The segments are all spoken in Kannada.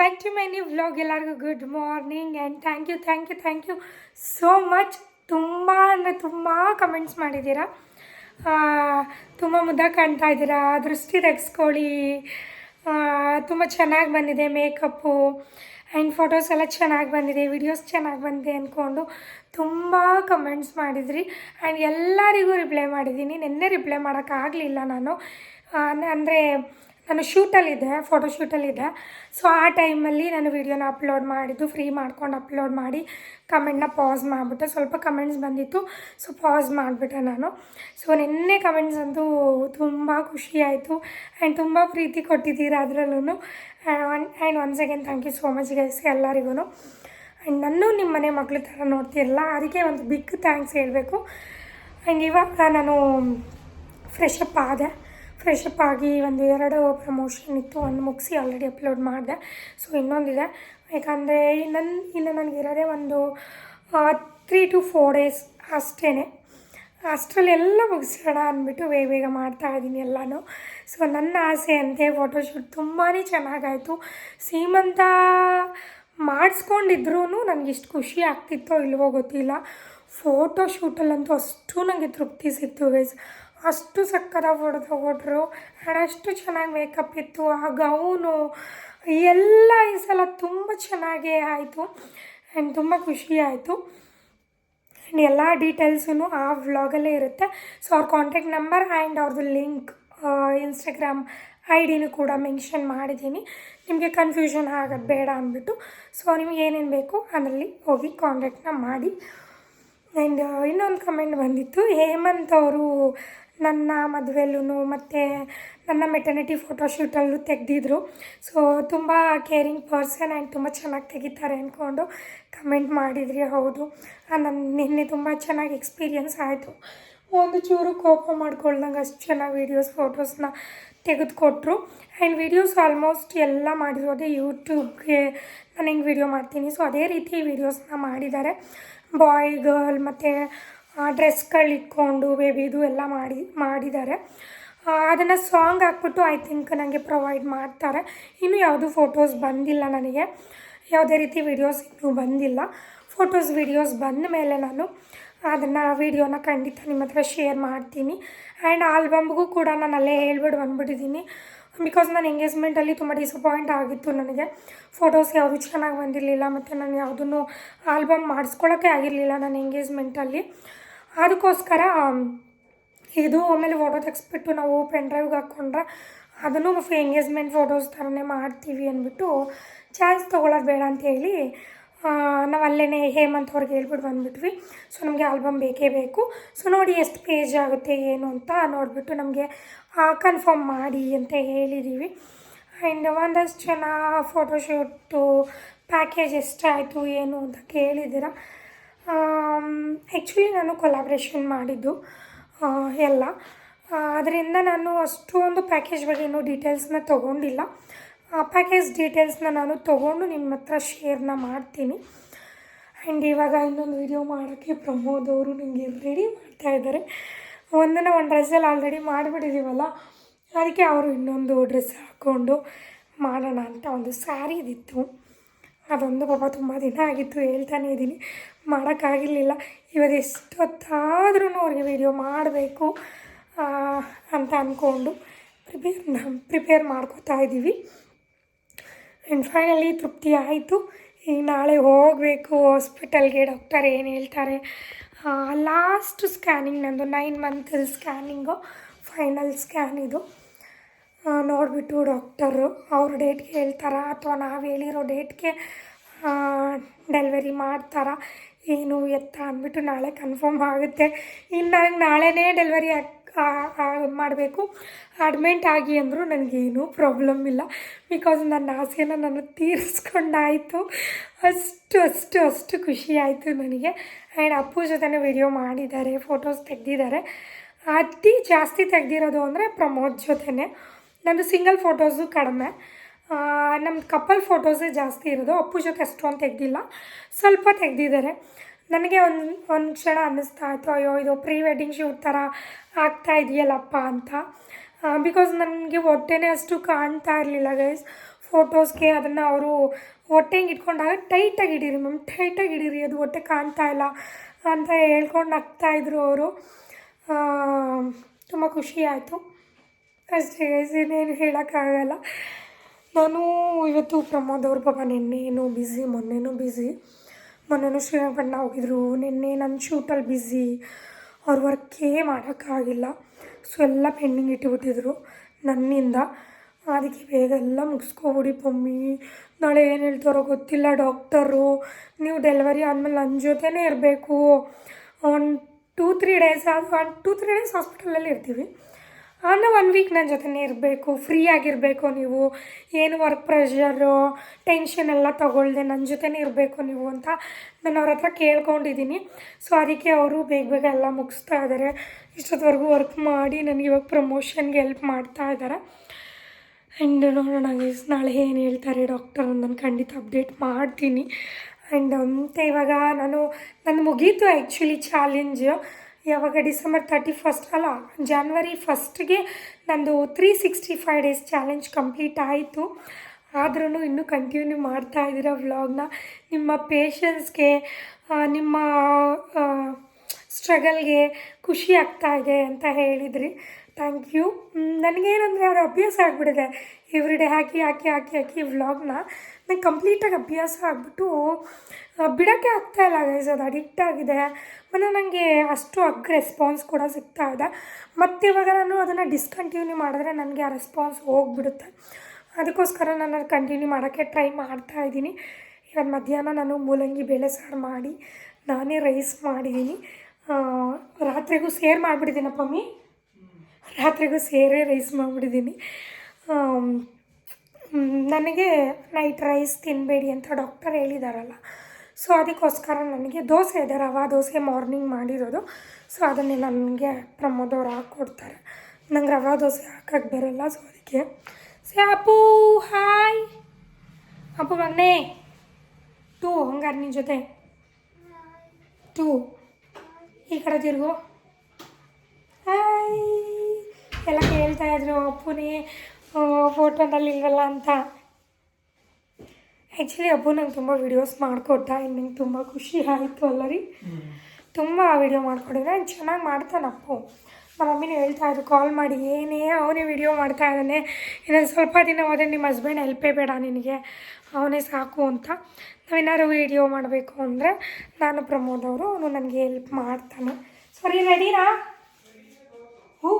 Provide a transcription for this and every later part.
Back to my new vlog ಎಲ್ಲರಿಗೂ good morning and thank you thank you thank you so much ತುಂಬ ಅಂದರೆ ತುಂಬ ಕಮೆಂಟ್ಸ್ ಮಾಡಿದ್ದೀರಾ? ತುಂಬ ಮುದ್ದಾಗಿ ಕಾಣ್ತಾ ಇದ್ದೀರಾ? ದೃಷ್ಟಿ ತೆಗೆಸ್ಕೊಳ್ಳಿ. ತುಂಬ ಚೆನ್ನಾಗಿ ಬಂದಿದೆ ಮೇಕಪ್ಪು ಆ್ಯಂಡ್ ಫೋಟೋಸ್ ಎಲ್ಲ ಚೆನ್ನಾಗಿ ಬಂದಿದೆ ವಿಡಿಯೋಸ್ ಚೆನ್ನಾಗಿ ಬಂದಿದೆ ಅಂದ್ಕೊಂಡು ತುಂಬ ಕಮೆಂಟ್ಸ್ ಮಾಡಿದ್ರಿ. ಆ್ಯಂಡ್ ಎಲ್ಲರಿಗೂ ರಿಪ್ಲೈ ಮಾಡಿದ್ದೀನಿ. ನಿನ್ನೆ ರಿಪ್ಲೈ ಮಾಡೋಕ್ಕಾಗಲಿಲ್ಲ ನಾನು. ಅಂದರೆ ನಾನು ಶೂಟಲ್ಲಿದ್ದೆ ಫೋಟೋ ಶೂಟಲ್ಲಿದ್ದೆ ಸೊ ಆ ಟೈಮಲ್ಲಿ ನಾನು ವೀಡಿಯೋನ ಅಪ್ಲೋಡ್ ಮಾಡಿದ್ದು ಫ್ರೀ ಮಾಡ್ಕೊಂಡು ಅಪ್ಲೋಡ್ ಮಾಡಿ ಕಮೆಂಟ್ನ ಪಾಸ್ ಮಾಡಿಬಿಟ್ಟೆ ಸ್ವಲ್ಪ ಕಮೆಂಟ್ಸ್ ಬಂದಿತ್ತು. ಸೊ ಪಾಸ್ ಮಾಡಿಬಿಟ್ಟೆ ನಾನು. ಸೊ ನಿನ್ನೆ ಕಮೆಂಟ್ಸ್ ಅಂತೂ ತುಂಬ ಖುಷಿ ಆಯಿತು. ಆ್ಯಂಡ್ ತುಂಬ ಪ್ರೀತಿ ಕೊಟ್ಟಿದ್ದೀರ ಅದರಲ್ಲೂ and once again thank you so much guys ಎಲ್ಲರಿಗೂ ಆ್ಯಂಡ್ ನಾನು ನಿಮ್ಮ ಮನೆ ಮಕ್ಕಳ ಥರ ನೋಡ್ತಿರಲ್ಲ ಅದಕ್ಕೆ ಒಂದು ಬಿಗ್ ಥ್ಯಾಂಕ್ಸ್ ಹೇಳಬೇಕು. ಆ್ಯಂಡ್ ಇವಾಗ ನಾನು ಫ್ರೆಶ್ ಅಪ್ ಆದೆ. ಫ್ರೆಶ್ ಅಪ್ ಆಗಿ ಒಂದು ಎರಡು ಪ್ರಮೋಷನ್ ಇತ್ತು, ಒಂದು ಮುಗಿಸಿ ಆಲ್ರೆಡಿ ಅಪ್ಲೋಡ್ ಮಾಡಿದೆ. ಸೊ ಇನ್ನೊಂದಿದೆ. ಯಾಕಂದರೆ ನನ್ನ ಇನ್ನು ನನಗಿರೋದೇ ಒಂದು ತ್ರೀ ಟು ಫೋರ್ ಡೇಸ್ ಅಷ್ಟೇ ಅಷ್ಟರಲ್ಲಿ ಎಲ್ಲ ಮುಗಿಸೋಣ ಅಂದ್ಬಿಟ್ಟು ಬೇಗ ಬೇಗ ಮಾಡ್ತಾ ಇದ್ದೀನಿ ಎಲ್ಲನೂ. ಸೊ ನನ್ನ ಆಸೆ ಅಂತೆ ಫೋಟೋಶೂಟ್ ತುಂಬಾ ಚೆನ್ನಾಗಾಯಿತು. ಸೀಮಂತ ಮಾಡಿಸ್ಕೊಂಡಿದ್ರೂ ನನಗೆ ಇಷ್ಟು ಖುಷಿ ಆಗ್ತಿತ್ತೋ ಇಲ್ವೋ ಗೊತ್ತಿಲ್ಲ. ಫೋಟೋ ಶೂಟಲ್ಲಂತೂ ಅಷ್ಟು ನನಗೆ ತೃಪ್ತಿ ಸಿಕ್ತು ಗೈಸ್ ಅಷ್ಟು ಸಕ್ಕದ ಹೊಡೆದು ಹೊಡ್ರು. ಆ್ಯಂಡ್ ಅಷ್ಟು ಚೆನ್ನಾಗಿ ಮೇಕಪ್ ಇತ್ತು. ಆ ಗೌನು ಎಲ್ಲ ಈ ಸಲ ತುಂಬ ಚೆನ್ನಾಗೇ ಆಯಿತು. ಆ್ಯಂಡ್ ತುಂಬ ಖುಷಿ ಆಯಿತು. ಆ್ಯಂಡ್ ಎಲ್ಲ ಡೀಟೇಲ್ಸೂ ಆ ವ್ಲಾಗಲ್ಲೇ ಇರುತ್ತೆ. ಸೊ ಅವ್ರ ಕಾಂಟ್ಯಾಕ್ಟ್ ನಂಬರ್ ಆ್ಯಂಡ್ ಅವ್ರದ್ದು ಲಿಂಕ್ ಇನ್ಸ್ಟಾಗ್ರಾಮ್ ಐ ಡಿನೂ ಕೂಡ ಮೆನ್ಷನ್ ಮಾಡಿದ್ದೀನಿ. ನಿಮಗೆ ಕನ್ಫ್ಯೂಷನ್ ಆಗೋದು ಬೇಡ ಅಂದ್ಬಿಟ್ಟು. ಸೊ ನಿಮಗೆ ಏನೇನು ಬೇಕು ಅದರಲ್ಲಿ ಹೋಗಿ ಕಾಂಟ್ಯಾಕ್ಟ್ನ ಮಾಡಿ. ಆ್ಯಂಡ್ ಇನ್ನೊಂದು ಕಮೆಂಟ್ ಬಂದಿತ್ತು. ಹೇಮಂತ್ ಅವರು ನನ್ನ ಮದುವೆಲ್ಲೂ ಮತ್ತು ನನ್ನ ಮೆಟರ್ನಿಟಿ ಫೋಟೋಶೂಟಲ್ಲೂ ತೆಗೆದಿದ್ರು. ಸೊ ತುಂಬ ಕೇರಿಂಗ್ ಪರ್ಸನ್ ಆ್ಯಂಡ್ ತುಂಬ ಚೆನ್ನಾಗಿ ತೆಗಿತಾರೆ ಅಂದ್ಕೊಂಡು ಕಮೆಂಟ್ ಮಾಡಿದ್ರಿ, ಹೌದು. ನನ್ನ ನಿನ್ನೆ ತುಂಬ ಚೆನ್ನಾಗಿ ಎಕ್ಸ್ಪೀರಿಯನ್ಸ್ ಆಯಿತು. ಒಂದು ಚೂರು ಕೋಪ ಮಾಡ್ಕೊಳ್ದಂಗೆ ಅಷ್ಟು ಚೆನ್ನಾಗಿ ವೀಡಿಯೋಸ್ ಫೋಟೋಸ್ನ ತೆಗೆದುಕೊಟ್ರು. ಆ್ಯಂಡ್ ವೀಡಿಯೋಸ್ ಆಲ್ಮೋಸ್ಟ್ ಎಲ್ಲ ಮಾಡಿರೋದೇ ಯೂಟ್ಯೂಬ್ಗೆ ನಾನು ಹೆಂಗೆ ವೀಡಿಯೋ ಮಾಡ್ತೀನಿ. ಸೊ ಅದೇ ರೀತಿ ವೀಡಿಯೋಸ್ನ ಮಾಡಿದ್ದಾರೆ. ಬಾಯ್ ಗರ್ಲ್ ಮತ್ತು ಡ್ರೆಸ್ಗಳು ಇಟ್ಕೊಂಡು ಬೇಬಿದು ಎಲ್ಲ ಮಾಡಿ, ಮಾಡಿದ್ದಾರೆ. ಅದನ್ನು ಸಾಂಗ್ ಹಾಕ್ಬಿಟ್ಟು ಐ ಥಿಂಕ್ ನನಗೆ ಪ್ರೊವೈಡ್ ಮಾಡ್ತಾರೆ. ಇನ್ನೂ ಯಾವುದು ಫೋಟೋಸ್ ಬಂದಿಲ್ಲ ನನಗೆ. ಯಾವುದೇ ರೀತಿ ವೀಡಿಯೋಸ್ ಇನ್ನೂ ಬಂದಿಲ್ಲ. ಫೋಟೋಸ್ ವೀಡಿಯೋಸ್ ಬಂದ ಮೇಲೆ ನಾನು ಅದನ್ನು ವೀಡಿಯೋನ ಖಂಡಿತ ನಿಮ್ಮ ಹತ್ರ ಶೇರ್ ಮಾಡ್ತೀನಿ. ಆ್ಯಂಡ್ ಆಲ್ಬಮ್ಗೂ ಕೂಡ ನಾನು ಅಲ್ಲೇ ಹೇಳ್ಬಿಡು ಬಂದ್ಬಿಟ್ಟಿದ್ದೀನಿ ಬಿಕಾಸ್ ನಾನು ಎಂಗೇಜ್ಮೆಂಟಲ್ಲಿ ತುಂಬ ಡಿಸಪಾಯಿಂಟ್ ಆಗಿತ್ತು ನನಗೆ. ಫೋಟೋಸ್ ಯಾವುದು ಚೆನ್ನಾಗಿ ಬಂದಿರಲಿಲ್ಲ ಮತ್ತು ನಾನು ಯಾವುದನ್ನು ಆಲ್ಬಮ್ ಮಾಡಿಸ್ಕೊಳ್ಳೋಕ್ಕೆ ಆಗಿರಲಿಲ್ಲ ನನ್ನ ಎಂಗೇಜ್ಮೆಂಟಲ್ಲಿ ಅದಕ್ಕೋಸ್ಕರ ಇದು ಆಮೇಲೆ ಫೋಟೋ ತೆಗೆಸ್ಬಿಟ್ಟು ನಾವು ಪೆನ್ ಡ್ರೈವ್ಗೆ ಹಾಕ್ಕೊಂಡ್ರೆ ಅದನ್ನು ಎಂಗೇಜ್ಮೆಂಟ್ ಫೋಟೋಸ್ ಥರನೇ ಮಾಡ್ತೀವಿ ಅಂದ್ಬಿಟ್ಟು ಚಾನ್ಸ್ ತೊಗೊಳೋದು ಬೇಡ ಅಂತ ಹೇಳಿ ನಾವು ಅಲ್ಲೇ ಹೇಮಂತ್ ಅವ್ರಿಗೆ ಹೇಳ್ಬಿಟ್ಟು ಬಂದುಬಿಟ್ವಿ. ಸೊ ನಮಗೆ ಆಲ್ಬಮ್ ಬೇಕೇ ಬೇಕು. ಸೊ ನೋಡಿ ಎಷ್ಟು ಪೇಜ್ ಆಗುತ್ತೆ, ಏನು ಅಂತ ನೋಡಿಬಿಟ್ಟು ನಮಗೆ ಕನ್ಫರ್ಮ್ ಮಾಡಿ ಅಂತ ಹೇಳಿದ್ದೀವಿ ಆ್ಯಂಡ್ ಒಂದಷ್ಟು ಜನ ಫೋಟೋಶೂಟು ಪ್ಯಾಕೇಜ್ ಎಷ್ಟಾಯಿತು, ಏನು ಅಂತ ಕೇಳಿದ್ದೀರ? ಆ್ಯಕ್ಚುಲಿ ನಾನು ಕೊಲಾಬ್ರೇಷನ್ ಮಾಡಿದ್ದು ಎಲ್ಲ. ಅದರಿಂದ ನಾನು ಅಷ್ಟೊಂದು ಪ್ಯಾಕೇಜ್ ಬಗ್ಗೆ ಇನ್ನೂ ಡೀಟೇಲ್ಸ್ನ ತೊಗೊಂಡಿಲ್ಲ. ಪ್ಯಾಕೇಜ್ ಡೀಟೇಲ್ಸ್ನ ನಾನು ತೊಗೊಂಡು ನಿಮ್ಮ ಹತ್ರ ಶೇರ್ನ ಮಾಡ್ತೀನಿ. ಆ್ಯಂಡ್ ಇವಾಗ ಇನ್ನೊಂದು ವಿಡಿಯೋ ಮಾಡೋಕ್ಕೆ ಪ್ರಮೋದ್ ಅವರು ನಿಮಗೆ ರೆಡಿ ಮಾಡ್ತಾಯಿದ್ದಾರೆ ಒಂದನ್ನು ಒಂದು ಡ್ರೆಸ್ಸಲ್ಲಿ ಆಲ್ರೆಡಿ ಮಾಡಿಬಿಟ್ಟಿದ್ದೀವಲ್ಲ ಅದಕ್ಕೆ ಅವರು ಇನ್ನೊಂದು ಡ್ರೆಸ್ ಹಾಕ್ಕೊಂಡು ಮಾಡೋಣ ಅಂತ ಒಂದು ಸ್ಯಾರಿ ಸ್ಯಾರಿದಿತ್ತು ಅದೊಂದು ಪಾಪ ತುಂಬ ದಿನ ಆಗಿತ್ತು ಹೇಳ್ತಾನೆ ಇದ್ದೀನಿ. ಮಾಡೋಕ್ಕಾಗಿರಲಿಲ್ಲ ಇವತ್ತು ಎಷ್ಟೊತ್ತಾದ್ರೂ ಅವ್ರಿಗೆ ವೀಡಿಯೋ ಮಾಡಬೇಕು ಅಂತ ಅಂದ್ಕೊಂಡು ಪ್ರಿಪೇರ್ ಪ್ರಿಪೇರ್ ಮಾಡ್ಕೋತಾ ಇದ್ದೀವಿ ಆ್ಯಂಡ್ ಫೈನಲಿ ತೃಪ್ತಿ ಆಯಿತು. ಈಗ ನಾಳೆ ಹೋಗಬೇಕು ಹಾಸ್ಪಿಟಲ್ಗೆ ಡಾಕ್ಟರ್ ಏನು ಹೇಳ್ತಾರೆ? ಲಾಸ್ಟ್ ಸ್ಕ್ಯಾನಿಂಗ್ ನಂದು nine month scanning final scan ಇದು. ನೋಡಿಬಿಟ್ಟು ಡಾಕ್ಟರು ಅವ್ರ ಡೇಟ್ಗೆ ಹೇಳ್ತಾರಾ? ಅಥವಾ ನಾವು ಹೇಳಿರೋ ಡೇಟ್ಗೆ ಡೆಲಿವರಿ ಮಾಡ್ತಾರಾ? ಏನು ಎತ್ತ ಅಂದ್ಬಿಟ್ಟು ನಾಳೆ ಕನ್ಫರ್ಮ್ ಆಗುತ್ತೆ. ಇನ್ನು ನನಗೆ ನಾಳೆನೇ ಡೆಲಿವರಿ ಮಾಡಬೇಕು. ಅಡ್ಮೆಂಟ್ ಆಗಿ ಅಂದರೂ ನನಗೇನು ಪ್ರಾಬ್ಲಮ್ ಇಲ್ಲ. ಬಿಕಾಸ್ ನನ್ನ ಆಸೆನ ನಾನು ತೀರಿಸ್ಕೊಂಡಾಯಿತು. ಅಷ್ಟು ಅಷ್ಟು ಅಷ್ಟು ಖುಷಿ ಆಯಿತು ನನಗೆ. ಆ್ಯಂಡ್ ಅಪ್ಪು ಜೊತೆ ವಿಡಿಯೋ ಮಾಡಿದ್ದಾರೆ ಫೋಟೋಸ್ ತೆಗೆದಿದ್ದಾರೆ. ಅತಿ ಜಾಸ್ತಿ ತೆಗೆದಿರೋದು ಅಂದರೆ ಪ್ರಮೋದ್ ಜೊತೆನೆ. ನಂದು ಸಿಂಗಲ್ ಫೋಟೋಸು ಕಡಿಮೆ. ನಮ್ಮ ಕಪಲ್ ಫೋಟೋಸೇ ಜಾಸ್ತಿ ಇರೋದು. ಅಪ್ಪು ಜೊತೆ ಅಷ್ಟೊಂದು ತೆಗೆದಿಲ್ಲ. ಸ್ವಲ್ಪ ತೆಗೆದಿದ್ದಾರೆ. ನನಗೆ ಒಂದು ಒಂದು ಕ್ಷಣ ಅನ್ನಿಸ್ತಾ ಇತ್ತು, ಅಯ್ಯೋ, ಇದು ಪ್ರೀ ವೆಡ್ಡಿಂಗ್ ಶೂಟ್ ಥರ ಆಗ್ತಾ ಇದೆಯಲ್ಲಪ್ಪ ಅಂತ. ಬಿಕಾಸ್ ನನಗೆ ಹೊಟ್ಟೆನೇ ಅಷ್ಟು ಕಾಣ್ತಾ ಇರಲಿಲ್ಲ ಗೈಸ್ ಫೋಟೋಸ್ಗೆ ಅದನ್ನು ಅವರು ಹೊಟ್ಟೆ ಹಿಂಗೆ ಇಟ್ಕೊಂಡಾಗ ಟೈಟಾಗಿ ಇಡೀರಿ ಮ್ಯಾಮ್ ಟೈಟಾಗಿ ಇಡೀರಿ, ಅದು ಹೊಟ್ಟೆ ಕಾಣ್ತಾ ಇಲ್ಲ ಅಂತ ಹೇಳ್ಕೊಂಡು ನಗ್ತಾಯಿದ್ರು ಅವರು. ತುಂಬ ಖುಷಿ ಆಯಿತು. ಅಷ್ಟೇ ಗೈಸ್ ಇನ್ನೇನು ಹೇಳೋಕ್ಕಾಗಲ್ಲ. ನಾನು ಇವತ್ತು ಪ್ರಮೋದ್ ಅವ್ರ ಪಾಪ ನಿನ್ನೇನು ಬ್ಯುಸಿ ಮೊನ್ನೆನೂ ಬ್ಯುಸಿ ಮೊನ್ನೆನೂ ಶ್ರೀರಂಗಪಟ್ಟಣ ಹೋಗಿದ್ರು. ನಿನ್ನೆ ನನ್ನ ಶೂಟಲ್ಲಿ ಬ್ಯುಸಿ ಅವ್ರ ವರ್ಕೇ ಮಾಡೋಕ್ಕಾಗಿಲ್ಲ. ಸೊ ಎಲ್ಲ ಪೆಂಡಿಂಗ್ ಇಟ್ಟುಬಿಟ್ಟಿದ್ರು ನನ್ನಿಂದ. ಅದಕ್ಕೆ ಬೇಗ ಎಲ್ಲ ಮುಗಿಸ್ಕೊಬಿಡಿ ಪಮ್ಮಿ. ನಾಳೆ ಏನು ಹೇಳ್ತಾರೋ ಗೊತ್ತಿಲ್ಲ ಡಾಕ್ಟರು. ನೀವು ಡೆಲಿವರಿ ಆದಮೇಲೆ ನನ್ನ ಜೊತೆನೇ ಇರಬೇಕು. ಒಂದು two three days one two three days ಹಾಸ್ಪಿಟಲಲ್ಲಿ ಇರ್ತೀವಿ. ಆಮೇಲೆ ಒನ್ ವೀಕ್ ನನ್ನ ಜೊತೆನೇ ಇರಬೇಕು ಫ್ರೀ ಆಗಿರಬೇಕು ನೀವು. ಏನು ವರ್ಕ್ ಪ್ರೆಷರು ಟೆನ್ಷನ್ ಎಲ್ಲ ತೊಗೊಳ್ದೆ ನನ್ನ ಜೊತೆನೇ ಇರಬೇಕು ನೀವು ಅಂತ ನಾನು ಅವ್ರ ಹತ್ರ ಕೇಳ್ಕೊಂಡಿದ್ದೀನಿ. ಸೊ ಅದಕ್ಕೆ ಅವರು ಬೇಗ ಬೇಗ ಎಲ್ಲ ಮುಗಿಸ್ತಾ ಇದ್ದಾರೆ ಇಷ್ಟೊತ್ತವರೆಗೂ ವರ್ಕ್ ಮಾಡಿ ನನಗೆ ಇವಾಗ ಪ್ರಮೋಷನ್ಗೆ ಹೆಲ್ಪ್ ಮಾಡ್ತಾ ಇದ್ದಾರೆ ಆ್ಯಂಡ್ ನೋಡೋಣ ನಾಳೆ ಏನು ಹೇಳ್ತಾರೆ ಡಾಕ್ಟರ್ ನಾನು ಖಂಡಿತ ಅಪ್ಡೇಟ್ ಮಾಡ್ತೀನಿ. ಆ್ಯಂಡ್ ಮತ್ತು ಇವಾಗ ನಾನು ನನ್ನ ಮುಗೀತು ಆ್ಯಕ್ಚುಲಿ ಚಾಲೆಂಜ್ ಯಾವಾಗ ಡಿಸೆಂಬರ್ ತರ್ಟಿ ಫಸ್ಟ್ ಅಲ್ಲ? ಜಾನ್ವರಿ ಫಸ್ಟ್ಗೆ ನಂದು three sixty five days challenge complete ಆಯಿತು. ಆದ್ರೂ ಇನ್ನೂ ಕಂಟಿನ್ಯೂ ಮಾಡ್ತಾ ಇದ್ದೀರ ವ್ಲಾಗ್ನ ನಿಮ್ಮ ಪೇಷನ್ಸ್ಗೆ ನಿಮ್ಮ ಸ್ಟ್ರಗಲ್ಗೆ ಖುಷಿ ಆಗ್ತಾ ಇದೆ ಅಂತ ಹೇಳಿದ್ರಿ. ಥ್ಯಾಂಕ್ ಯು ನನಗೇನಂದರೆ ಅವ್ರ ಅಭ್ಯಾಸ ಆಗಿಬಿಟ್ಟಿದೆ. ಎವ್ರಿ ಡೇ ಹಾಕಿ ಹಾಕಿ ಹಾಕಿ ಹಾಕಿ ವ್ಲಾಗ್ನ ನಂಗೆ ಕಂಪ್ಲೀಟಾಗಿ ಅಭ್ಯಾಸ ಆಗಿಬಿಟ್ಟು ಬಿಡೋಕ್ಕೆ ಆಗ್ತಾ ಇಲ್ಲ ಗೈಸ್ ಅದು ಅಡಿಕ್ಟ್ ಆಗಿದೆ. ಮತ್ತು ನನಗೆ ಅಷ್ಟು ಅಗ್ ರೆಸ್ಪಾನ್ಸ್ ಕೂಡ ಸಿಗ್ತಾ ಇದೆ. ಮತ್ತು ಇವಾಗ ನಾನು ಅದನ್ನು ಡಿಸ್ಕಂಟಿನ್ಯೂ ಮಾಡಿದ್ರೆ ನನಗೆ ಆ ರೆಸ್ಪಾನ್ಸ್ ಹೋಗ್ಬಿಡುತ್ತೆ. ಅದಕ್ಕೋಸ್ಕರ ನಾನು ಅದು ಕಂಟಿನ್ಯೂ ಮಾಡೋಕ್ಕೆ ಟ್ರೈ ಮಾಡ್ತಾ ಇದ್ದೀನಿ. ಇವಾಗ ಮಧ್ಯಾಹ್ನ ನಾನು ಮೂಲಂಗಿ ಬೇಳೆ ಸಾರು ಮಾಡಿ, ನಾನೇ ರೈಸ್ ಮಾಡಿದ್ದೀನಿ. ರಾತ್ರಿಗೂ ಸೇರ್ ಮಾಡಿಬಿಟ್ಟಿದ್ದೀನಪ್ಪ ಮಮ್ಮಿ. ರಾತ್ರಿಗೂ ಸೇರೇ ರೈಸ್ ಮಾಡಿಬಿಟ್ಟಿದ್ದೀನಿ. ನನಗೆ ನೈಟ್ ರೈಸ್ ತಿನ್ನಬೇಡಿ ಅಂತ ಡಾಕ್ಟರ್ ಹೇಳಿದಾರಲ್ಲ. ಸೊ ಅದಕ್ಕೋಸ್ಕರ ನನಗೆ ದೋಸೆ ಇದೆ, ರವಾ ದೋಸೆ ಮಾರ್ನಿಂಗ್ ಮಾಡಿರೋದು. ಸೊ ಅದನ್ನೇ ನನಗೆ ಪ್ರಮೋದವ್ರು ಹಾಕ್ಕೊಡ್ತಾರೆ ನಂಗೆ ರವಾ ದೋಸೆ ಹಾಕಕ್ಕೆ ಬರಲ್ಲ, ಸೊ ಅದಕ್ಕೆ. ಸೇ ಅಪ್ಪು, ಹಾಯ್. ಅಪ್ಪು ಮಗನೇ. ಟೂ ಹಂಗಾರೆ ನಿನ್ನ ಜೊತೆ. ಟೂ ಈ ಕಡೆ ತಿರುಗು. ಹಾಯ್. ಎಲ್ಲ ಕೇಳ್ತಾ ಇದ್ರು ಅಪ್ಪುನೇ. ಫೋಟೋದಲ್ಲಿ ಇಲ್ವಲ್ಲ ಅಂತ. ಆ್ಯಕ್ಚುಲಿ ಅಬ್ಬು ನಂಗೆ ತುಂಬ ವೀಡಿಯೋಸ್ ಮಾಡಿಕೊಟ್ಟ. ನಂಗೆ ತುಂಬ ಖುಷಿ ಆಯಿತು ಅಲ್ಲ ರೀ ತುಂಬ ವೀಡಿಯೋ ಮಾಡಿಕೊಟ್ಟಿದ್ರೆ ಚೆನ್ನಾಗಿ ಮಾಡ್ತಾನೆ ಅಪ್ಪು. ನಮ್ಮ ಮಮ್ಮಿನೂ ಹೇಳ್ತಾ ಇದ್ರು ಕಾಲ್ ಮಾಡಿ, ಏನೇ ಅವನೇ ವಿಡಿಯೋ ಮಾಡ್ತಾ ಇದ್ದಾನೆ. ಇನ್ನೊಂದು ಸ್ವಲ್ಪ ದಿನ ಹೋದರೆ ನಿಮ್ಮ ಹಸ್ಬೆಂಡ್ ಹೆಲ್ಪೇ ಬೇಡ ನಿನಗೆ. ಅವನೇ ಸಾಕು ಅಂತ. ನಾವೇನಾದ್ರು ವೀಡಿಯೋ ಮಾಡಬೇಕು ಅಂದರೆ ನಾನು ಪ್ರಮೋದ್ ಅವರು, ಅವನು ನನಗೆ ಹೆಲ್ಪ್ ಮಾಡ್ತಾನೆ. ಸರಿ ರೆಡಿನಾ ಹ್ಞೂ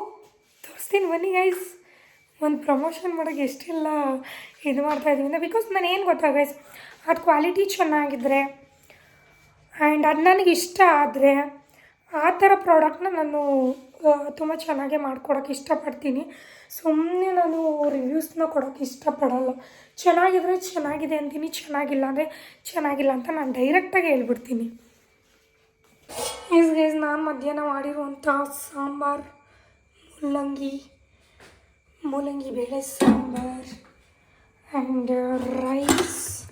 ತೋರಿಸ್ತೀನಿ ಬನ್ನಿ ಗೈಸ್ ಒಂದು ಪ್ರಮೋಷನ್ ಮಾಡೋಕ್ಕೆ ಎಷ್ಟೆಲ್ಲ ಇದು ಮಾಡ್ತಾಯಿದ್ದೀವಿ ಅಂದರೆ ಬಿಕಾಸ್ ನಾನು ಏನು ಗೊತ್ತಾ ಗೈಸ್ ಅದು ಕ್ವಾಲಿಟಿ ಚೆನ್ನಾಗಿದ್ದರೆ ಆ್ಯಂಡ್ ಅದು ನನಗೆ ಇಷ್ಟ ಆದರೆ ಆ ಥರ ಪ್ರಾಡಕ್ಟ್ನ ನಾನು ತುಂಬ ಚೆನ್ನಾಗೆ ಮಾಡ್ಕೊಡೋಕೆ ಇಷ್ಟಪಡ್ತೀನಿ. ಸುಮ್ಮನೆ ನಾನು ರಿವ್ಯೂಸ್ನ ಕೊಡೋಕ್ಕೆ ಇಷ್ಟಪಡಲ್ಲ. ಚೆನ್ನಾಗಿದ್ರೆ ಚೆನ್ನಾಗಿದೆ ಅಂತೀನಿ, ಚೆನ್ನಾಗಿಲ್ಲ ಅಂದರೆ ಚೆನ್ನಾಗಿಲ್ಲ ಅಂತ ನಾನು ಡೈರೆಕ್ಟಾಗಿ ಹೇಳ್ಬಿಡ್ತೀನಿ. ಈಸ್ ಗೈಸ್ ನಾನು ಮಧ್ಯಾಹ್ನ ಮಾಡಿರುವಂಥ ಸಾಂಬಾರು ಮುಲ್ಲಂಗಿ ಮೂಲಂಗಿ ಬೇಳೆ, ಸಾಂಬಾರ್ ಆ್ಯಂಡ್ ರೈಸ್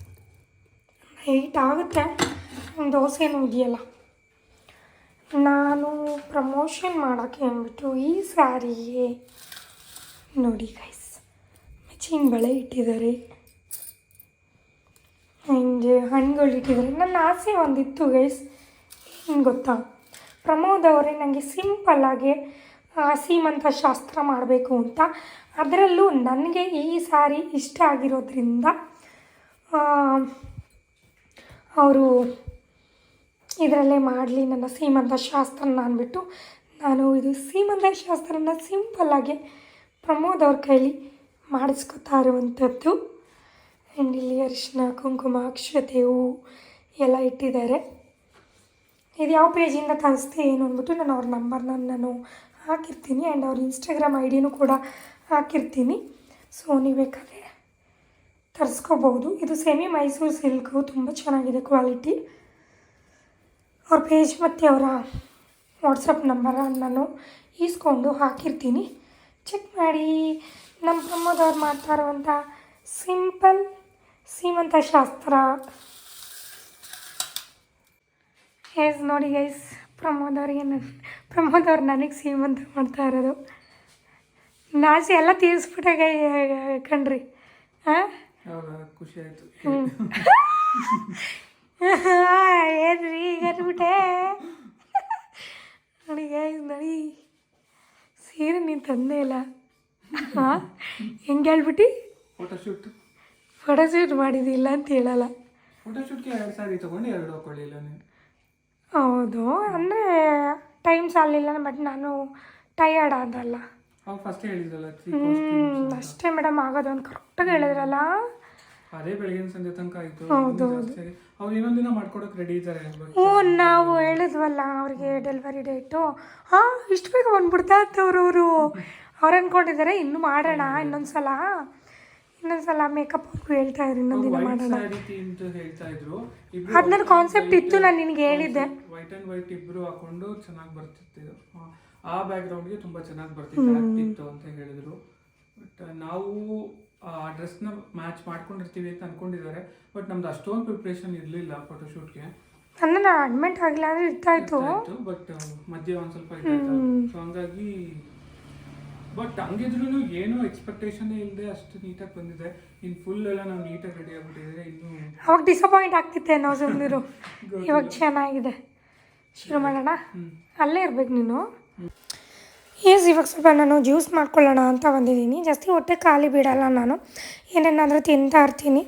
ನೈಟ್ ಆಗುತ್ತೆ. ದೋಸೆನೂ ಇದೆಯಲ್ಲ. ನಾನು ಪ್ರಮೋಷನ್ ಮಾಡೋಕ್ಕೆ ಅಂದ್ಬಿಟ್ಟು ಈ ಸ್ಯಾರಿಗೆ ನೋಡಿ ಗೈಸ್ ಮೆಚಿಂಗ್ ಬಳೆ ಇಟ್ಟಿದ್ದಾರೆ. ಆ್ಯಂಡ್ ಹಣ್ಣುಗಳು ಇಟ್ಟಿದ್ದಾರೆ. ನನ್ನ ಆಸೆ ಒಂದಿತ್ತು ಗೈಸ್ ಏನು ಗೊತ್ತಾ? ಪ್ರಮೋದ್ ಅವರೇ ನನಗೆ ಸಿಂಪಲ್ಲಾಗಿ ಸೀಮಂತ ಶಾಸ್ತ್ರ ಮಾಡಬೇಕು ಅಂತ. ಅದರಲ್ಲೂ ನನಗೆ ಈ ಸಾರಿ ಇಷ್ಟ ಆಗಿರೋದ್ರಿಂದ ಅವರು ಇದರಲ್ಲೇ ಮಾಡಲಿ, ನನ್ನ ಸೀಮಂತ ಶಾಸ್ತ್ರನ ಅಂದ್ಬಿಟ್ಟು ನಾನು ಇದು ಸೀಮಂತ ಶಾಸ್ತ್ರನ ಸಿಂಪಲ್ಲಾಗಿ ಪ್ರಮೋದ್ ಅವ್ರ ಕೈಲಿ ಮಾಡಿಸ್ಕೊತಾ ಇರುವಂಥದ್ದು. ಆ್ಯಂಡ್ ಇಲ್ಲಿ ಅರಿಶಿನ, ಕುಂಕುಮ, ಅಕ್ಷತೆ ಹೂವು ಎಲ್ಲ ಇಟ್ಟಿದ್ದಾರೆ. ಇದು ಯಾವ ಪೇಜಿಂದ ತರಿಸ್ತೆ ಏನು ಅಂದ್ಬಿಟ್ಟು ನಾನು ಅವ್ರ ನಂಬರ್ನ ನಾನು ಹಾಕಿರ್ತೀನಿ ಆ್ಯಂಡ್ ಅವ್ರ ಇನ್ಸ್ಟಾಗ್ರಾಮ್ ಐ ಡಿನೂ ಕೂಡ ಹಾಕಿರ್ತೀನಿ. ಸೊ ನೀವು ಬೇಕಾದರೆ ತರಿಸ್ಕೋಬೋದು ಇದು ಸೆಮಿ ಮೈಸೂರು ಸಿಲ್ಕು ತುಂಬ ಚೆನ್ನಾಗಿದೆ ಕ್ವಾಲಿಟಿ ಅವ್ರ ಪೇಜ್ ಮತ್ತು ಅವರ ವಾಟ್ಸಪ್ ನಂಬರನ್ನು ನಾನು ಈಸ್ಕೊಂಡು ಹಾಕಿರ್ತೀನಿ. ಚೆಕ್ ಮಾಡಿ. ನಮ್ಮ ಪ್ರಮೋದವ್ರು ಮಾಡ್ತಾ ಇರುವಂಥ ಸಿಂಪಲ್ ಸೀಮಂತ ಶಾಸ್ತ್ರ. ಎಸ್ ನೋಡಿ ಗೈಸ್ ಪ್ರಮೋದ್ ಅವ್ರಿಗೆ ನನ್ನ ಪ್ರಮೋದ್ ಅವ್ರು ನನಗೆ ಸೀಮಂತ ಮಾಡ್ತಾ ಇರೋದು. ನಾಚಿ ಎಲ್ಲ ತೀರಿಸ್ಬಿಟ್ಟೆ ಕಣ್ರಿ. ಹಾಂ ಖುಷಿ ಆಯ್ತು. ಏನ್ರಿ ಈಗ ಅನ್ಬಿಟ್ಟೆ ನೋಡಿ ನಡಿ ನೋಡಿ? ಸೀರೆ ನೀನು ತಂದೇ ಇಲ್ಲ. ಹಾಂ ಹೆಂಗೆ ಹೇಳ್ಬಿಟ್ಟು? ಫೋಟೋಶೂಟ್ ಫೋಟೋಶೂಟ್ ಮಾಡಿದಿಲ್ಲ ಅಂತ ಹೇಳಲ್ಲ. ಫೋಟೋಶೂಟ್ಗೆ ಎರಡು ಸಾರಿ ತೊಗೊಂಡು ಎರಡು ಹಾಕೊಳ್ಳಿಲ್ಲ ನೀನು. ಹೌದು ಅಂದರೆ ಟೈಮ್ ಸಾಲಿಲ್ಲ ಬಟ್ ನಾನು ಟಯರ್ಡ್ ಆದಲ್ಲ. ಹ್ಞೂ ಅಷ್ಟೇ ಮೇಡಮ್ ಆಗೋದು ಒಂದು ಕರೆಕ್ಟಾಗಿ ಹೇಳಿದ್ರಲ್ಲ. ಅದೇ ಬೆಳಗಿನ ಸಂಜೆ ತನಕ ಆಯ್ತು ಹೌದು, ಅವ್ರು ಇನ್ನೊಂದಿನ ಮಾಡ್ಕೊಡಕ್ ರೆಡಿ ಇದ್ದಾರೆ ಹ್ಞೂ ನಾವು ಹೇಳಿದ್ವಲ್ಲ ಅವ್ರಿಗೆ ಡೆಲಿವರಿ ಡೇಟು ಹಾಂ ಇಷ್ಟು ಬೇಗ ಬಂದ್ಬಿಡ್ತಾ ಅಂತ ಅವರು ಅವ್ರು ಅಂದ್ಕೊಂಡಿದ್ದಾರೆ ಇನ್ನೂ ಮಾಡೋಣ ಇನ್ನೊಂದು ಸಲ ಇನ್ನೊಂದು ಸಲ ಮೇಕಪ್ ಅವ್ರಿಗೂ ಹೇಳ್ತಾ ಇದ್ರು ಇನ್ನೊಂದು ದಿನ ಮಾಡೋಣ ಅಂತ. ಹೇಳ್ತಾ ಇದ್ರು. ಅದು ನನ್ನ ಕಾನ್ಸೆಪ್ಟ್ ಇತ್ತು ನಾನು ನಿನಗೆ ಹೇಳಿದ್ದೆ. ವೈಟ್ ಅಂಡ್ ವೈಟ್ ಇಬ್ರು ಹಾಕೊಂಡು ಚೆನ್ನಾಗಿ ಬರ್ತಿತ್ತು ಇದು. ಆ, ಬ್ಯಾಕ್ಗ್ರೌಂಡ್ಗೆ ತುಂಬಾ ಚೆನ್ನಾಗಿ ಬರ್ತಿತ್ತು ಆಗ್ತಿತ್ತು ಅಂತ ಹೇಳಿದ್ರು. ಬಟ್ ನಾವು ಆ ಡ್ರೆಸ್ನ ಮ್ಯಾಚ್ ಮಾಡ್ಕೊಂಡಿರ್ತೀವಿ ಅಂತ ಅನ್ಕೊಂಡಿದ್ದಾರೆ. ಬಟ್ ನಮ್ದು ಅಷ್ಟೊಂದು ಪ್ರಿಪ್ರೇಷನ್ ಇರಲಿಲ್ಲ ಫೋಟೋಶೂಟ್ಗೆ ನನ್ನ ಅಡ್ಮಿಟ್ ಆಗಿಲ್ಲ ಅಂದರೆ ಇರ್ತಾ ಇತ್ತು. ಬಟ್ ಮಧ್ಯೆ ಒಂದು ಸ್ವಲ್ಪ ಇದಾಯ್ತು ಸೊ ಹಂಗಾಗಿ ಬಟ್ ಹಂಗಿದ್ರು ಏನು ಎಕ್ಸ್ಪೆಕ್ಟೇಷನ್ ಇಲ್ಲದೆ ಅಷ್ಟು ನೀಟಾಗಿ ಬಂದಿದೆ. ಇನ್ನು ಫುಲ್ ಎಲ್ಲ ನಾವು ನೀಟಾಗಿ ರೆಡಿ ಆಗ್ಬಿಟ್ಟಿದ್ರೆ ಇನ್ನು ಅವಾಗ ಡಿಸಪಾಯಿಂಟ್ ಆಗ್ತಿತ್ತೆ ನಾವು ಸುಮ್ಮನಿರು ಇವಾಗ ಚೆನ್ನಾಗಿದೆ. ಶುರು ಮಾಡೋಣ? ಅಲ್ಲೇ ಇರ್ಬೇಕು ನೀನು. ಎಸ್ ಇವಾಗ ಸ್ವಲ್ಪ ನಾನು ಜ್ಯೂಸ್ ಮಾಡ್ಕೊಳ್ಳೋಣ ಅಂತ ಬಂದಿದ್ದೀನಿ. ಜಾಸ್ತಿ ಹೊಟ್ಟೆ ಖಾಲಿ ಬಿಡಲ್ಲ ನಾನು. ಏನೇನಾದರೂ ತಿಂತಾ ಇರ್ತೀನಿ.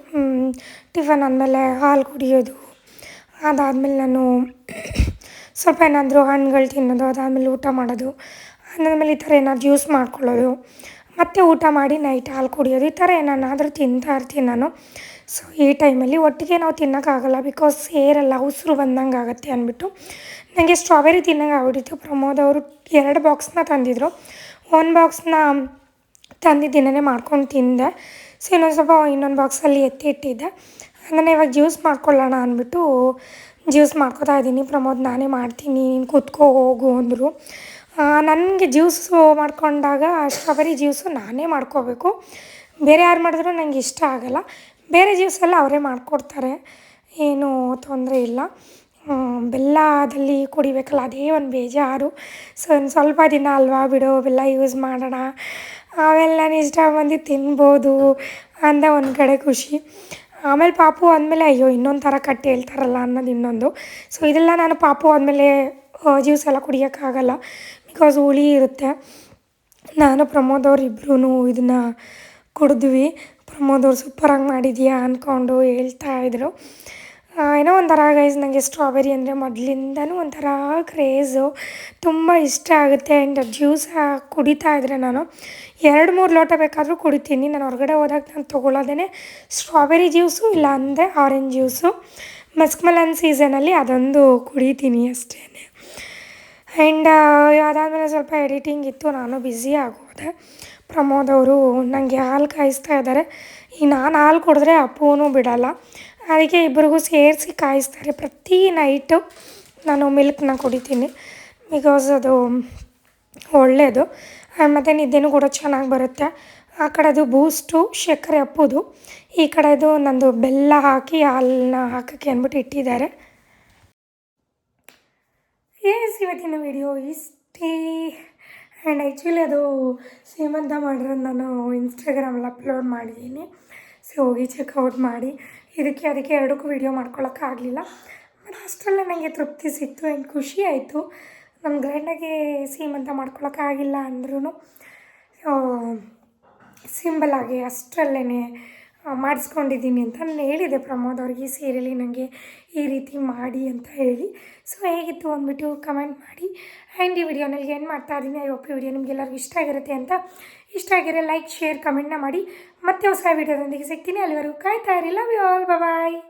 ಟಿಫನ್ ಆದಮೇಲೆ ಹಾಲು ಕುಡಿಯೋದು. ಅದಾದಮೇಲೆ ನಾನು ಸ್ವಲ್ಪ ಏನಾದರೂ ಹಣ್ಣುಗಳು ತಿನ್ನೋದು ಅದಾದಮೇಲೆ ಊಟ ಮಾಡೋದು. ಅದಾದಮೇಲೆ ಈ ಥರ ಏನಾದ್ರು ಜ್ಯೂಸ್ ಮಾಡ್ಕೊಳ್ಳೋದು. ಮತ್ತು ಊಟ ಮಾಡಿ ನೈಟ್ ಹಾಲು ಕುಡಿಯೋದು, ಈ ಥರ ಏನಾದರೂ ತಿಂತಾ ಇರ್ತೀನಿ ನಾನು. ಸೊ ಈ ಟೈಮಲ್ಲಿ ಒಟ್ಟಿಗೆ ನಾವು ತಿನ್ನೋಕ್ಕಾಗಲ್ಲ ಬಿಕಾಸ್ ಸೇರಲ್ಲ ಉಸಿರು ಬಂದಂಗೆ ಆಗುತ್ತೆ ಅಂದ್ಬಿಟ್ಟು. ನನಗೆ ಸ್ಟ್ರಾಬೆರಿ ತಿನ್ನಂಗೆ ಆಗ್ಬಿಟ್ಟಿತ್ತು. ಪ್ರಮೋದ್ ಅವರು ಎರಡು ಬಾಕ್ಸ್ನ ತಂದಿದ್ರು. ಒಂದು ಬಾಕ್ಸ್ನ ದಿನನೇ ಮಾಡ್ಕೊಂಡು ತಿಂದೆ. ಸೊ ಇನ್ನೊಂದು ಸ್ವಲ್ಪ ಇನ್ನೊಂದು ಬಾಕ್ಸಲ್ಲಿ ಎತ್ತಿ ಇಟ್ಟಿದ್ದೆ. ಅದನ್ನು ಇವಾಗ ಜ್ಯೂಸ್ ಮಾಡ್ಕೊಳ್ಳೋಣ ಅಂದ್ಬಿಟ್ಟು ಜ್ಯೂಸ್ ಮಾಡ್ಕೊತಾ ಇದ್ದೀನಿ. ಪ್ರಮೋದ್ ನಾನೇ ಮಾಡ್ತೀನಿ, ನೀನು ಕೂತ್ಕೋ, ಹೋಗು ಅಂದರು. ನನಗೆ ಜ್ಯೂಸು ಮಾಡ್ಕೊಂಡಾಗ ಸ್ಟ್ರಾಬೆರಿ ಜ್ಯೂಸು ನಾನೇ ಮಾಡ್ಕೋಬೇಕು. ಬೇರೆ ಯಾರು ಮಾಡಿದ್ರು ನನಗೆ ಇಷ್ಟ ಆಗಲ್ಲ. ಬೇರೆ ಜ್ಯೂಸ್ ಎಲ್ಲ ಅವರೇ ಮಾಡಿಕೊಡ್ತಾರೆ. ಏನೂ ತೊಂದರೆ ಇಲ್ಲ. ಬೆಲ್ಲದಲ್ಲಿ ಕುಡಿಬೇಕಲ್ಲ, ಅದೇ ಒಂದು ಬೇಜಾರು. ಸೊ, ಒಂದು ಸ್ವಲ್ಪ ದಿನ ಅಲ್ವಾ ಬಿಡು, ಬೆಲ್ಲ ಯೂಸ್ ಮಾಡೋಣ. ನಾನು ಇಷ್ಟ ಬಂದು ತಿನ್ಬೋದು ಅಂತ ಒಂದು ಕಡೆ ಖುಷಿ. ಆಮೇಲೆ ಪಾಪು ಅಂದಮೇಲೆ, ಅಯ್ಯೋ, ಇನ್ನೊಂದು ಥರ ಕಟ್ಟಿ ಹೇಳ್ತಾರಲ್ಲ ಅನ್ನೋದು ಇನ್ನೊಂದು. ಸೊ ಇದೆಲ್ಲ ನಾನು ಪಾಪು ಅಂದಮೇಲೆ ಜ್ಯೂಸ್ ಎಲ್ಲ ಕುಡಿಯೋಕ್ಕಾಗಲ್ಲ. ಬಿಕಾಸ್ ಹುಳಿ ಇರುತ್ತೆ. ನಾನು ಪ್ರಮೋದ್ ಅವ್ರು ಇದನ್ನ ಇದನ್ನು ಕುಡಿದ್ವಿ. ಪ್ರಮೋದ್ ಅವ್ರು ಸೂಪರಾಗಿ ಮಾಡಿದೀಯಾ ಅಂದ್ಕೊಂಡು ಹೇಳ್ತಾ ಇದ್ರು. ಏನೋ ಒಂಥರ ಗೈಸ್ ನನಗೆ ಸ್ಟ್ರಾಬೆರಿ ಅಂದರೆ ಮೊದಲಿಂದನೂ ಒಂಥರ ಕ್ರೇಸು ತುಂಬ ಇಷ್ಟ ಆಗುತ್ತೆ ಆ್ಯಂಡ್ ಜ್ಯೂಸ್ ಕುಡಿತಾ ಇದ್ದರೆ ನಾನು. ಎರಡು ಮೂರು ಲೋಟ ಬೇಕಾದರೂ ಕುಡಿತೀನಿ. ನಾನು ಹೊರಗಡೆ ಹೋದಾಗ ನಾನು ತೊಗೊಳ್ಳೋದೇ ಸ್ಟ್ರಾಬೆರಿ ಜ್ಯೂಸು ಇಲ್ಲ ಅಂದರೆ ಆರೆಂಜ್ ಜ್ಯೂಸು ಮಸ್ಕ್ಮಲನ್ ಸೀಸನಲ್ಲಿ ಅದೊಂದು ಕುಡಿತೀನಿ ಅಷ್ಟೇ ಆ್ಯಂಡ್ ಅದಾದಮೇಲೆ ಸ್ವಲ್ಪ ಎಡಿಟಿಂಗ್ ಇತ್ತು, ನಾನು ಬ್ಯುಸಿ ಆಗೋದೆ. ಪ್ರಮೋದ್ ಅವರು ನನಗೆ ಹಾಲು ಕಾಯಿಸ್ತಾ ಇದ್ದಾರೆ ಈ ನಾನು ಹಾಲು ಕುಡಿದ್ರೆ ಅಪ್ಪುನೂ ಬಿಡಲ್ಲ. ಅದಕ್ಕೆ ಇಬ್ಬರಿಗೂ ಸೇರಿಸಿ ಕಾಯಿಸ್ತಾರೆ ಪ್ರತಿ ನೈಟು ನಾನು ಮಿಲ್ಕ್ನ ಕುಡಿತೀನಿ. ಬಿಕಾಸ್ ಅದು ಒಳ್ಳೆಯದು ಮತ್ತು ನಿದ್ದೆನೂ ಕೂಡ ಚೆನ್ನಾಗಿ ಬರುತ್ತೆ. ಆ ಕಡೆದು ಬೂಸ್ಟು ಸಕ್ಕರೆ ಅಪ್ಪುದು. ಈ ಕಡೆದು ನಂದು ಬೆಲ್ಲ ಹಾಕಿ ಹಾಲನ್ನ ಹಾಕೋಕ್ಕೆ ಅಂದ್ಬಿಟ್ಟು ಇಟ್ಟಿದ್ದಾರೆ. ಎಸ್ ಇವತ್ತಿನ ವಿಡಿಯೋ ಇಷ್ಟೇ. ಆ್ಯಂಡ್ ಆ್ಯಕ್ಚುಲಿ ಅದು ಶ್ರೀಮಂತ ಮಾಡಿರೋದು ನಾನು ಇನ್ಸ್ಟಾಗ್ರಾಮಲ್ಲಿ ಅಪ್ಲೋಡ್ ಮಾಡಿದ್ದೀನಿ. ಸೊ ಹೋಗಿ ಚೆಕ್ಔಟ್ ಮಾಡಿ. ಇದಕ್ಕೆ ಅದಕ್ಕೆ ಎರಡಕ್ಕೂ ವಿಡಿಯೋ ಆಗಲಿಲ್ಲ. ಬಟ್ ಅಷ್ಟರಲ್ಲೇ ನನಗೆ ತೃಪ್ತಿ ಸಿಕ್ತು ಆ್ಯಂಡ್ ಖುಷಿ ಆಯಿತು. ನಮ್ಮ ಗ್ರ್ಯಾಂಡಾಗಿ ಸೀಮಂತ ಮಾಡ್ಕೊಳಕ್ಕಾಗಿಲ್ಲ ಅಂದ್ರೂ ಸಿಂಬಲ್ ಆಗಿ ಅಷ್ಟರಲ್ಲೇ ಮಾಡಿಸ್ಕೊಂಡಿದ್ದೀನಿ ಅಂತ ನಾನು ಹೇಳಿದೆ ಪ್ರಮೋದ್ ಅವ್ರಿಗೆ ಈ ನನಗೆ ಈ ರೀತಿ ಮಾಡಿ ಅಂತ ಹೇಳಿ. ಸೊ ಹೇಗಿತ್ತು ಅಂದ್ಬಿಟ್ಟು ಕಮೆಂಟ್ ಮಾಡಿ. ಆ್ಯಂಡ್ ಈ ವಿಡಿಯೋನಲ್ಲಿ ಏನು ಮಾಡ್ತಾ ಇದ್ದೀನಿ. ಐ ಒಪ್ಪಿ ವಿಡಿಯೋ ನಿಮಗೆಲ್ಲರಿಗೂ ಇಷ್ಟ ಆಗಿರುತ್ತೆ ಅಂತ. ಇಷ್ಟ ಆಗಿರೋ ಲೈಕ್ ಶೇರ್ ಕಮೆಂಟ್ನ ಮಾಡಿ. ಮತ್ತೆ ಹೊಸ ವಿಡಿಯೋದೊಂದಿಗೆ ಸಿಗ್ತೀನಿ. ಅಲ್ಲಿವರೆಗೂ ಕಾಯ್ತಾ ಇರಿ. Love you all bye